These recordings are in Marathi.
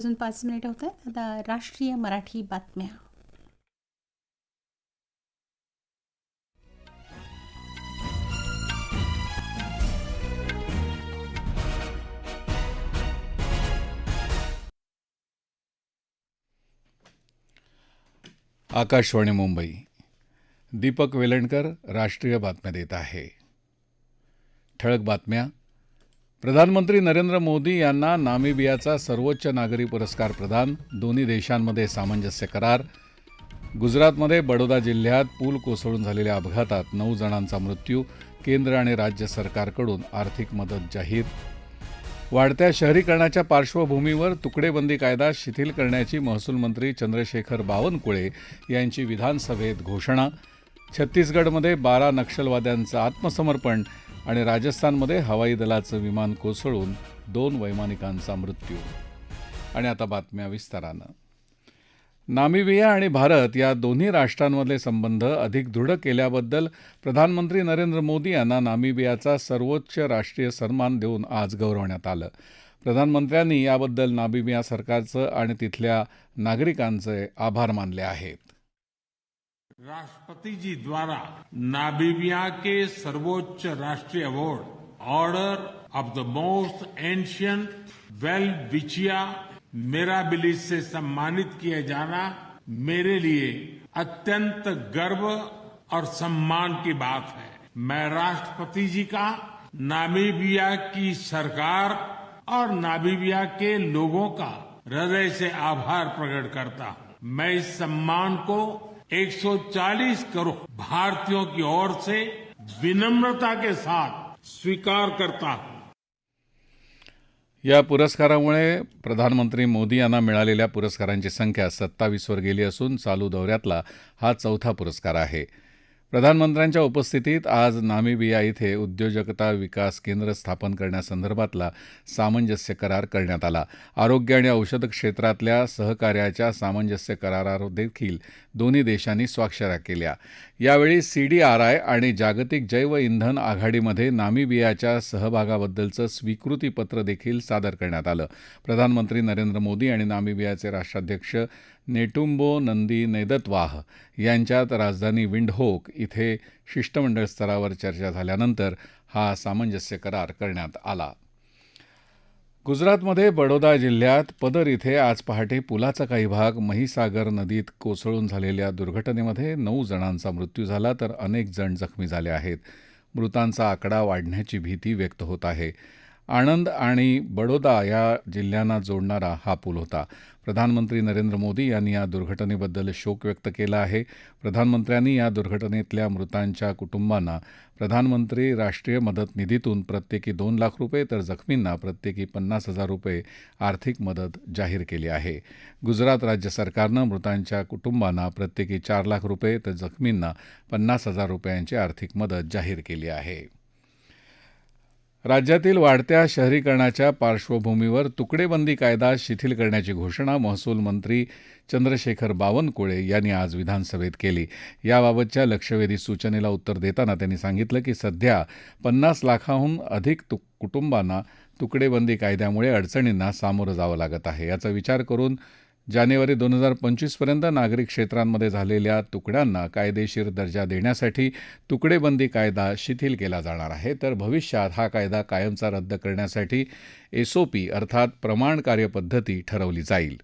अजून पाच मिनिट होत आहेत. आता राष्ट्रीय मराठी बातम्या. आकाशवाणी मुंबई. दीपक वेलणकर राष्ट्रीय बातम्या देत आहे. ठळक बातम्या प्रधानमंत्री नरेंद्र मोदी यांना नामिबियाचा सर्वोच्च नागरी पुरस्कार प्रदान. दोन्ही देशांमध्ये सामंजस्य करार. गुजरातमध्ये बडोदा जिल्ह्यात पूल कोसळून झालेल्या अपघातात नऊ जणांचा मृत्यू. केंद्र आणि राज्य सरकारकडून आर्थिक मदत जाहीर. वाढत्या शहरीकरणाच्या पार्श्वभूमीवर तुकडेबंदी कायदा शिथिल करण्याची महसूल मंत्री चंद्रशेखर बावनकुळे यांची विधानसभेत घोषणा. छत्तीसगडमध्ये बारा नक्षलवाद्यांचं आत्मसमर्पण. आणि राजस्थानमध्ये हवाई दलाचं विमान कोसळून दोन वैमानिकांचा मृत्यू. आणि आता बातम्या विस्तारानं. नामिबिया आणि भारत या दोन्ही राष्ट्रांमधले संबंध अधिक दृढ केल्याबद्दल प्रधानमंत्री नरेंद्र मोदी यांना नामिबियाचा सर्वोच्च राष्ट्रीय सन्मान देऊन आज गौरवण्यात आलं. प्रधानमंत्र्यांनी याबद्दल नामिबिया सरकारचं आणि तिथल्या नागरिकांचे आभार मानले आहेत. राष्ट्रपति जी द्वारा नामीबिया के सर्वोच्च राष्ट्रीय award order of the most ancient Welwitschia mirabilis से सम्मानित किया जाना मेरे लिए अत्यंत गर्व और सम्मान की बात है। मैं राष्ट्रपति जी का नामीबिया की सरकार और नामीबिया के लोगों का हृदय से आभार प्रकट करता हूँ। मैं इस सम्मान को 140 करोड़ भारतीयों की ओर से विनम्रता के साथ स्वीकार करता हूं। या पुरस्कारामुळे प्रधानमंत्री मोदी यांना मिळालेल्या पुरस्कारांची संख्या सत्तावीसवर गेली असून चालू दौऱ्यातला हा चौथा पुरस्कार आहे. प्रधानमंत्र्यांच्या उपस्थितीत आज नामिबिया इथे उद्योजकता विकास केंद्र स्थापन करण्यासंदर्भातला सामंजस्य करार करण्यात आला. आरोग्य आणि औषध क्षेत्रातल्या सहकार्याच्या सामंजस्य करारावर देखील दोन्ही देशांनी स्वाक्षऱ्या केल्या. यावेळी सीडीआरआय आणि जागतिक जैव इंधन आघाडीमध्ये नामिबियाच्या सहभागाबद्दलचं स्वीकृतीपत्र देखील सादर करण्यात आलं. प्रधानमंत्री नरेंद्र मोदी आणि नामिबियाचे राष्ट्राध्यक्ष नेटुंबो नंदी नैदत्वाह यांच्यात राजधानी विंडहोक इथे शिष्टमंडळ स्तरावर चर्चा झाल्यानंतर हा सामंजस्य करार करण्यात आला. गुजरातमध्ये बडोदा जिल्ह्यात पदर इथे आज पहाटे पुलाचा काही भाग महिसागर नदीत कोसळून झालेल्या दुर्घटनेमध्ये नऊ जणांचा मृत्यू झाला तर अनेक जण जखमी झाले आहेत. मृतांचा आकडा वाढण्याची भीती व्यक्त होत आहे. आणंद आणि बडोदा या जिल्ह्यांना जोडणारा हा पूल होता. प्रधानमंत्री नरेंद्र मोदी यांनी या दुर्घटनेबद्दल शोक व्यक्त केला आहे. प्रधानमंत्र्यांनी या दुर्घटनेतल्या मृतांच्या कुटुंबांना प्रधानमंत्री राष्ट्रीय मदत निधीतून प्रत्येकी दोन लाख रुपये तर जखमींना प्रत्येकी पन्नास हजार रुपये आर्थिक मदत जाहीर केली आहे. गुजरात राज्य सरकारनं मृतांच्या कुटुंबांना प्रत्येकी चार लाख रुपये तर जखमींना पन्नास हजार रुपयांची आर्थिक मदत जाहीर केली आहे. राज्यातील वाढत्या शहरीकरणाच्या पार्श्वभूमीवर तुकडेबंदी कायदा शिथिल करण्याची घोषणा महसूल मंत्री चंद्रशेखर बावनकुळे यांनी आज विधानसभेत केली. याबाबतच्या लक्षवेधी सूचनेला उत्तर देताना त्यांनी सांगितलं की सध्या पन्नास लाखाहून अधिक तु कुटुंबांना तुकडेबंदी कायद्यामुळे अडचणींना सामोरं जावं लागत आहे. याचा विचार करून जानेवारी दोन हजार पंचवीसपर्यंत नागरिक क्षेत्रांमध्ये झालेल्या तुकड्यांना कायदेशीर दर्जा देण्यासाठी तुकडेबंदी कायदा शिथिल केला जाणार आहे. तर भविष्यात हा कायदा कायमचा रद्द करण्यासाठी एसओपी अर्थात प्रमाण कार्यपद्धती ठरवली जाईल.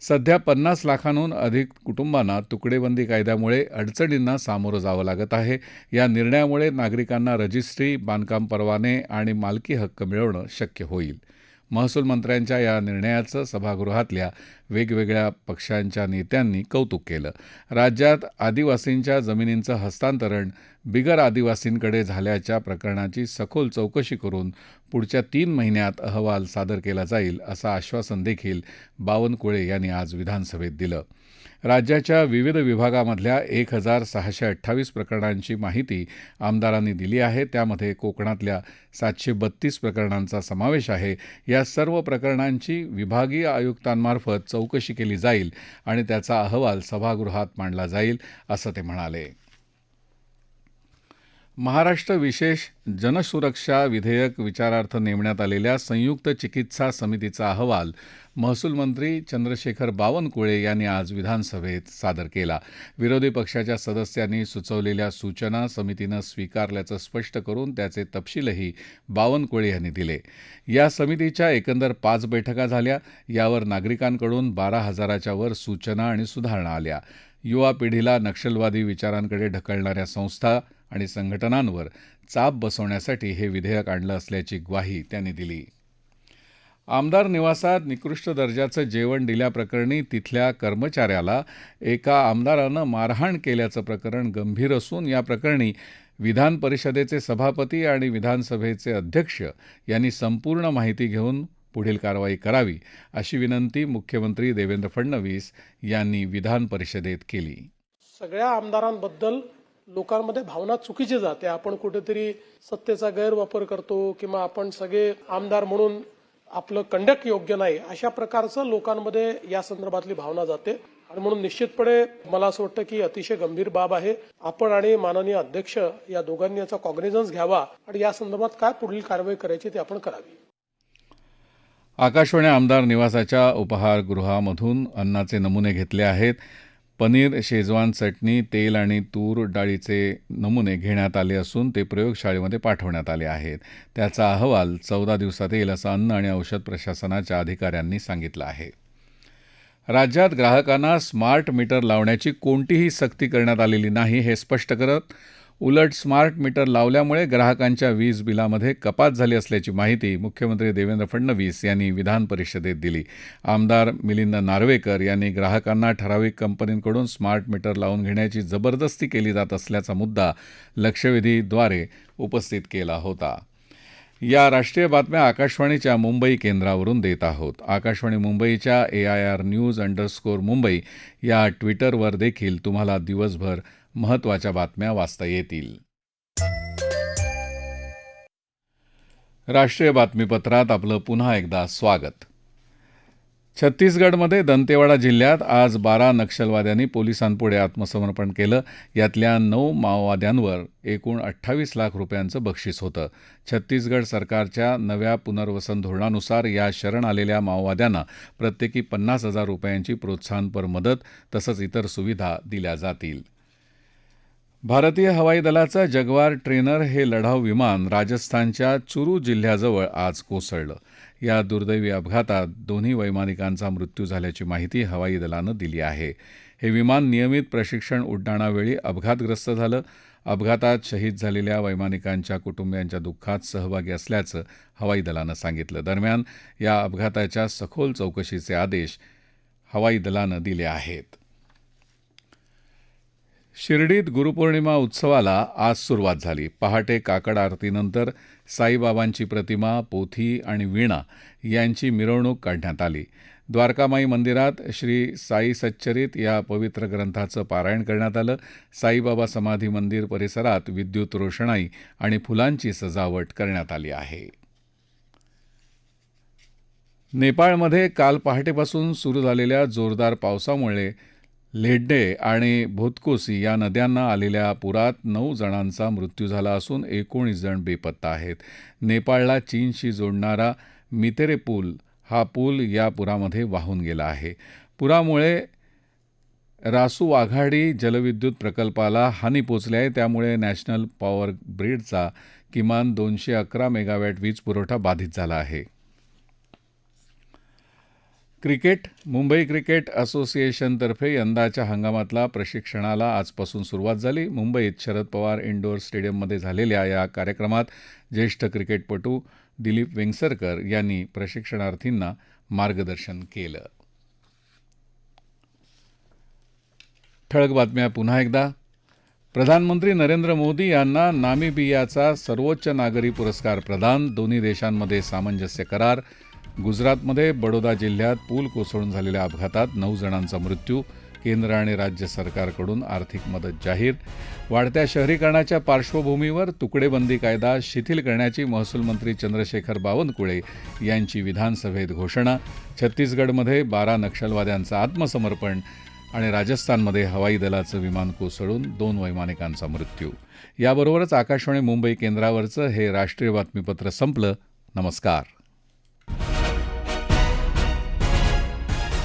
सध्या पन्नास लाखांहून अधिक कुटुंबांना तुकडेबंदी कायद्यामुळे अडचणींना सामोरं जावं लागत आहे. या निर्णयामुळे नागरिकांना रजिस्ट्री बांधकाम परवाने आणि मालकी हक्क मिळवणं शक्य होईल. महसूल मंत्र्यांच्या या निर्णयाचं सभागृहातल्या वेगवेगळ्या पक्षांच्या नेत्यांनी कौतुक केलं. राज्यात आदिवासींच्या जमिनींचं हस्तांतरण बिगर आदिवासींकडे झाल्याच्या प्रकरणाची सखोल चौकशी करून पुढच्या तीन महिन्यात अहवाल सादर केला जाईल असं आश्वासन देखील बावनकुळे यांनी आज विधानसभेत दिलं. राज्याच्या विविध विभागामधल्या एक हजार सहाशे अठ्ठावीस प्रकरणांची माहिती आमदारांनी दिली आहे. त्यामध्ये कोकणातल्या सातशे बत्तीस प्रकरणांचा समावेश आहे. या सर्व प्रकरणांची विभागीय आयुक्तांमार्फत चौकशी केली जाईल आणि त्याचा अहवाल सभागृहात मांडला जाईल असं ते म्हणाले. महाराष्ट्र विशेष जनसुरक्षा विधेयक विचारार्थ नेमण्यात आलेल्या संयुक्त चिकित्सा समितीचा अहवाल महसूल मंत्री चंद्रशेखर बावनकुळे यांनी आज विधानसभेत सादर केला. विरोधी पक्षाच्या सदस्यांनी सुचवलेल्या सूचना समितीनं स्वीकारल्याचं स्पष्ट करून त्याचे तपशीलही बावनकुळे यांनी दिले. या समितीच्या एकंदर पाच बैठका झाल्या. यावर नागरिकांकडून बारा हजाराच्या वर सूचना आणि सुधारणा आल्या. युवा पिढीला नक्षलवादी विचारांकडे ढकलणाऱ्या संस्था आणि संघटनांवर चाप बसवण्यासाठी हे विधेयक आणलं असल्याची ग्वाही त्यांनी दिली. आमदार निवासात निकृष्ट दर्जाचं जेवण दिल्याप्रकरणी तिथल्या कर्मचाऱ्याला एका आमदारानं मारहाण केल्याचं प्रकरण गंभीर असून या प्रकरणी विधान परिषदेचे सभापती आणि विधानसभेचे अध्यक्ष यांनी संपूर्ण माहिती घेऊन पुढील कारवाई करावी अशी विनंती मुख्यमंत्री देवेंद्र फडणवीस यांनी विधान परिषदेत केली. सगळ्या आमदारांबद्दल लोकांमध्ये भावना चुकीची जाते. आपण कुठेतरी सत्तेचा गैरवापर करतो किंवा आपण सगळे आमदार म्हणून आपलं कंडक्ट योग्य नाही अशा प्रकारचं लोकांमध्ये या संदर्भातली भावना जाते. आणि म्हणून निश्चितपणे मला असं वाटतं की अतिशय गंभीर बाब आहे. आपण आणि माननीय अध्यक्ष या दोघांनी याचा कॉग्निझन्स घ्यावा आणि या संदर्भात काय पुढील कारवाई करायची ते आपण करावी. आकाशवाणी आमदार निवासाच्या उपहारगृहामधून अन्नाचे नमुने घेतले आहेत. पनीर शेजवान चटणी तेल आणि तूर डाळीचे नमुने घेण्यात आले असून ते प्रयोगशाळेमध्ये पाठवण्यात आले आहेत. त्याचा अहवाल चौदा दिवसात येईल असं अन्न आणि औषध प्रशासनाच्या अधिकाऱ्यांनी सांगितलं आहे. राज्यात ग्राहकांना स्मार्ट मीटर लावण्याची कोणतीही सक्ती करण्यात आलेली नाही हे स्पष्ट करत उलट स्मार्ट मीटर लावल्यामुळे ग्राहकांच्या वीज बिलामध्ये कपात झाली असल्याची माहिती मुख्यमंत्री देवेंद्र फडणवीस यांनी विधान परिषदेत दिली. आमदार मिलिंद नार्वेकर यांनी ग्राहकांना ठराविक कंपनींकडून स्मार्ट मीटर लावून घेण्याची जबरदस्ती केली जात असल्याचा मुद्दा लक्षवेधीद्वारे उपस्थित केला होता. या राष्ट्रीय बातम्या आकाशवाणीच्या मुंबई केंद्रावरून देत आहोत. आकाशवाणी मुंबईच्या A I R news underscore Mumbai या ट्विटरवर देखील तुम्हाला दिवसभर महत्त्वाच्या बातम्या वाचता येतील. राष्ट्रीय बातमीपत्रात आपलं पुन्हा एकदा स्वागत. छत्तीसगडमध्ये दंतेवाडा जिल्ह्यात आज बारा नक्षलवाद्यांनी पोलिसांपुढे आत्मसमर्पण केलं. यातल्या नऊ माओवाद्यांवर एकूण अठ्ठावीस लाख रुपयांचं बक्षीस होतं. छत्तीसगड सरकारच्या नव्या पुनर्वसन धोरणानुसार या शरण आलेल्या माओवाद्यांना प्रत्येकी पन्नास हजार रुपयांची प्रोत्साहनपर मदत तसंच इतर सुविधा दिल्या जातील. भारतीय हवाई दलाचं जगवार ट्रेनर हे लढाऊ विमान राजस्थानच्या चुरू जिल्ह्याजवळ आज कोसळलं. या दुर्दैवी अपघातात दोन्ही वैमानिकांचा मृत्यू झाल्याची माहिती हवाई दलानं दिली आहे. हे विमान नियमित प्रशिक्षण उड्डाणावेळी अपघातग्रस्त झालं. अपघातात शहीद झालेल्या वैमानिकांच्या कुटुंबियांच्या दुःखात सहभागी असल्याचं हवाई दलानं सांगितलं. दरम्यान या अपघाताच्या सखोल चौकशीचे आदेश हवाई दलानं दिले आहेत. शिर्डीत गुरुपौर्णिमा उत्सवाला आज सुरुवात झाली. पहाटे काकड आरतीनंतर साईबाबांची प्रतिमा पोथी आणि वीणा यांची मिरवणूक काढण्यात आली. द्वारकामाई मंदिरात श्री साई सच्चरित या पवित्र ग्रंथाचं पारायण करण्यात आलं. साईबाबा समाधी मंदिर परिसरात विद्युत रोषणाई आणि फुलांची सजावट करण्यात आली आहे. नेपाळमध्ये काल पहाटेपासून सुरू झालेल्या जोरदार पावसामुळे लेड्डे आणि भोतकोसी या नद्यांना आलेल्या पुरात नऊ जणांचा मृत्यू झाला असून एकोणीस जण बेपत्ता आहेत. नेपाळला चीनशी जोडणारा मितेरे पूल हा पूल या पुरामध्ये वाहून गेला आहे. पुरामुळे रासू आघाडी जलविद्युत प्रकल्पाला हानी पोचली आहे. त्यामुळे नॅशनल पॉवर ग्रीडचा किमान दोनशे अकरा मेगावॅट वीज पुरवठा बाधित झाला आहे. क्रिकेट मुंबई क्रिकेट असोसिएशनतर्फे यंदाच्या हंगामातला प्रशिक्षणाला आजपासून सुरुवात झाली. मुंबईत शरद पवार इंडोर स्टेडियममध्ये झालेल्या या कार्यक्रमात ज्येष्ठ क्रिकेटपटू दिलीप वेंगसरकर यांनी प्रशिक्षणार्थींना मार्गदर्शन केलं. ठळक बातम्या पुन्हा एकदा. प्रधानमंत्री नरेंद्र मोदी यांना नामिबियाचा सर्वोच्च नागरी पुरस्कार प्रदान. दोन्ही देशांमध्ये सामंजस्य करार. गुजरातमध्ये बडोदा जिल्ह्यात पूल कोसळून झालेल्या अपघातात नऊ जणांचा मृत्यू केंद्र आणि राज्य सरकारकडून आर्थिक मदत जाहीर. वाढत्या शहरीकरणाच्या पार्श्वभूमीवर तुकडेबंदी कायदा शिथिल करण्याची महसूल मंत्री चंद्रशेखर बावनकुळे यांची विधानसभेत घोषणा. छत्तीसगडमध्ये बारा नक्षलवाद्यांचं आत्मसमर्पण आणि राजस्थानमध्ये हवाई दलाचं विमान कोसळून दोन वैमानिकांचा मृत्यू. याबरोबरच आकाशवाणी मुंबई केंद्रावरचं हे राष्ट्रीय बातमीपत्र संपलं. नमस्कार.